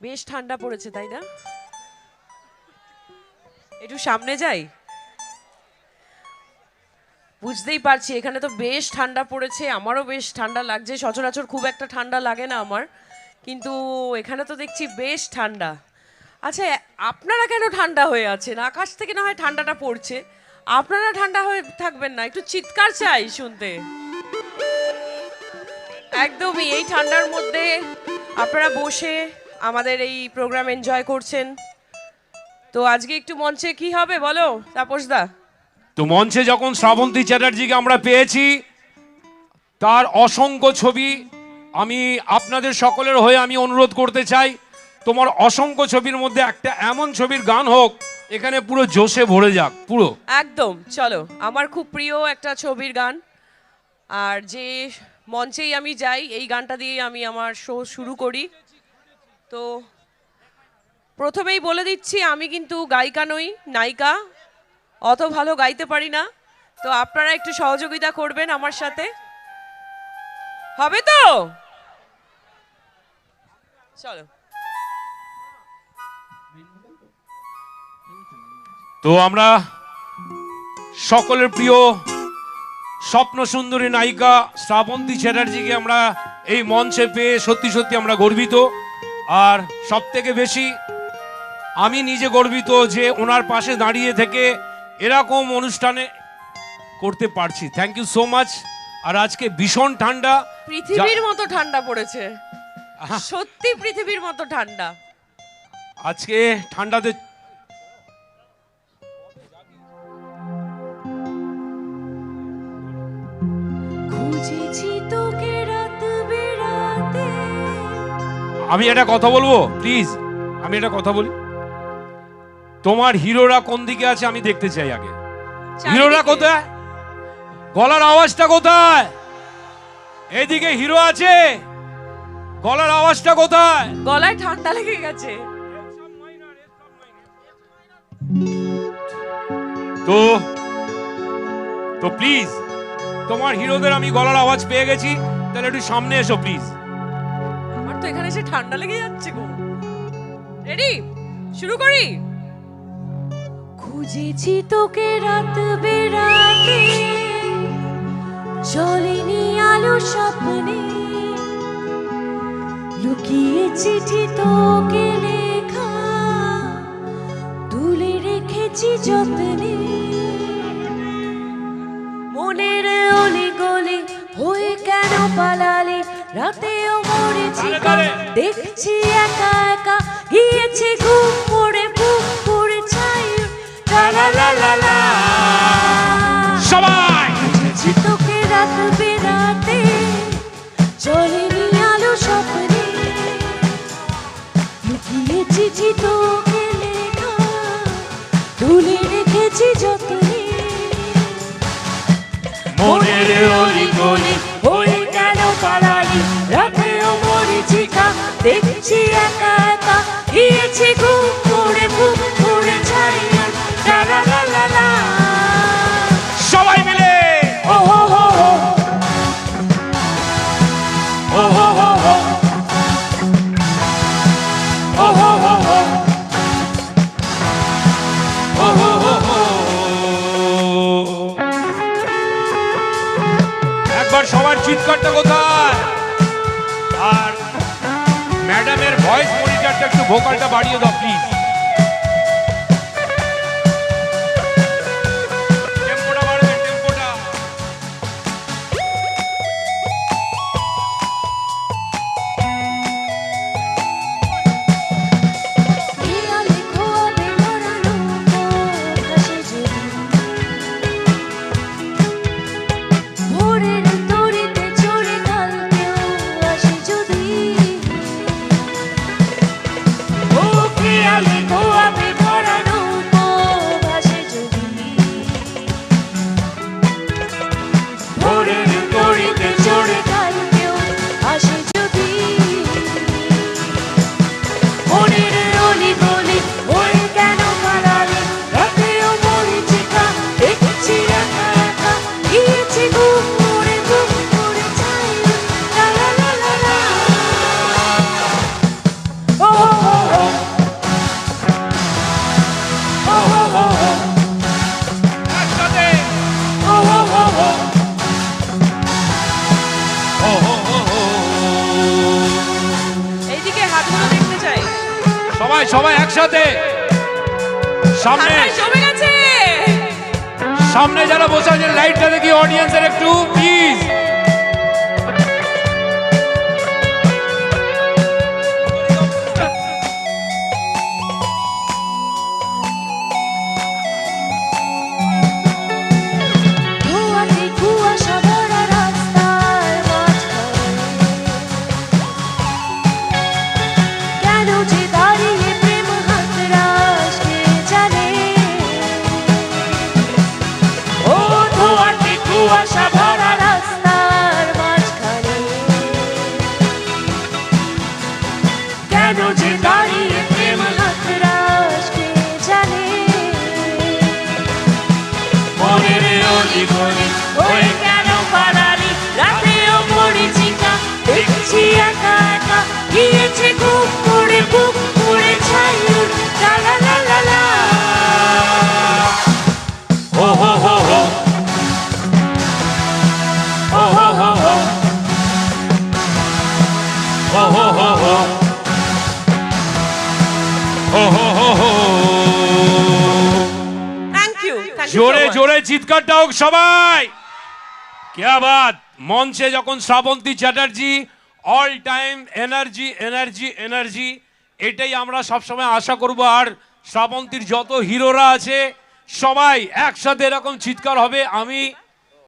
বেশ ঠান্ডা পড়েছে, তাই না? একটু সামনে যাই? বুঝতেই পারছি, এখানে তো বেশ ঠান্ডা পড়েছে, আমারও বেশ ঠান্ডা লাগছে, সচরাচর খুব একটা ঠান্ডা লাগে না আমার, কিন্তু এখানে তো দেখছি বেশ ঠান্ডা। আচ্ছা আপনারা কেন ঠান্ডা হয়ে আছেন? আকাশ থেকে না হয় ঠান্ডাটা পড়ছে। আপনারা ঠান্ডা হয়ে থাকবেন না, একটু চিৎকার চাই শুনতে। একদমই, এই ঠান্ডার মধ্যে আপনারা বসে আমাদের এই প্রোগ্রাম এনজয় করছেন। তো আজকে একটু মঞ্চে কি হবে বলো তাপস দা? তো মঞ্চে যখন শ্রাবন্তী চ্যাটার্জিকে আমরা পেয়েছি তার অসংখ্য ছবি আমি আপনাদের সকলের হয়ে আমি অনুরোধ করতে চাই তোমার অসংখ্য ছবির মধ্যে একটা এমন ছবির গান হোক এখানে পুরো জোশে ভরে যাক পুরো। একদম চলো আমার খুব প্রিয় একটা ছবির গান। আর যে মঞ্চেই আমি যাই এই গানটা দিয়ে আমি আমার শো শুরু করি। তো প্রথমেই বলে দিচ্ছি, আমি কিন্তু গায়িকা নই, নায়িকা। অত ভালো গাইতে পারি না। তো আপনারা একটু সহযোগিতা করবেন আমার সাথে। হবে তো? চলো। তো আমরা সকলের প্রিয় স্বপ্ন সুন্দরী নায়িকা শ্রাবন্তী চ্যাটার্জিকে আমরা এই মঞ্চে পেয়ে সত্যি সত্যি আমরা গর্বিত। আর সব থেকে বেশি আমি নিজে গর্বিত যে ওনার পাশে দাঁড়িয়ে থেকে এরকম অনুষ্ঠানে করতে পারছি। থ্যাংক ইউ সো মাচ আর আজকে ভীষণ ঠান্ডা। পৃথিবীর মতো ঠান্ডা পড়েছে। সত্যি পৃথিবীর মতো ঠান্ডা। আজকে ঠান্ডাতে আমি একটা কথা বলব? প্লিজ আমি একটা কথা বলি। তোমার হিরোরা কোন দিকে আছে আমি দেখতে চাই আগে। হিরোরা কোথায়? গলার আওয়াজটা কোথায়? এদিকে হিরো আছে। গলার আওয়াজটা কোথায়? গলায় ঠান্ডা লেগে গেছে। তো তো প্লিজ তোমার হিরোদের আমি গলার আওয়াজ পেয়ে গেছি। তাহলে একটু সামনে এসো প্লিজ তো এখানে এসে ঠান্ডা লেগে যাচ্ছে গো। রেডি? শুরু করি? খুঁজেছি তোকে রাত বেড়াতে চলেনি আলো স্বপ্নে। লুকিয়ে চিঠি তোকে লেখা, তুলে রেখেছি যত্নে। মনের অলি গলি হয়ে কেন পালালে রাতেও মরেছি। দেখছি একা একা গিয়েছি ঘুম একবার সবার চিৎকারটা কোথায়? আর ম্যাডামের ভয়েস মনিটারটা একটু ভোকালটা বাড়িয়ে দাও প্লিজ সবাই সবাই একসাথে। সামনে। সামনে যারা বসে আছে লাইটটা দেখি অডিয়েন্সের ইউ জোরে জোরে চিৎকার দাও সবাই। কে বাদ মঞ্চে যখন Srabanti Chatterjee all time energy energy energy এটাই আমরা সবসময় আশা করব। আর শ্রাবন্তীর যত হিরোরা আছে সবাই একসাথে এরকম চিৎকার হবে। আমি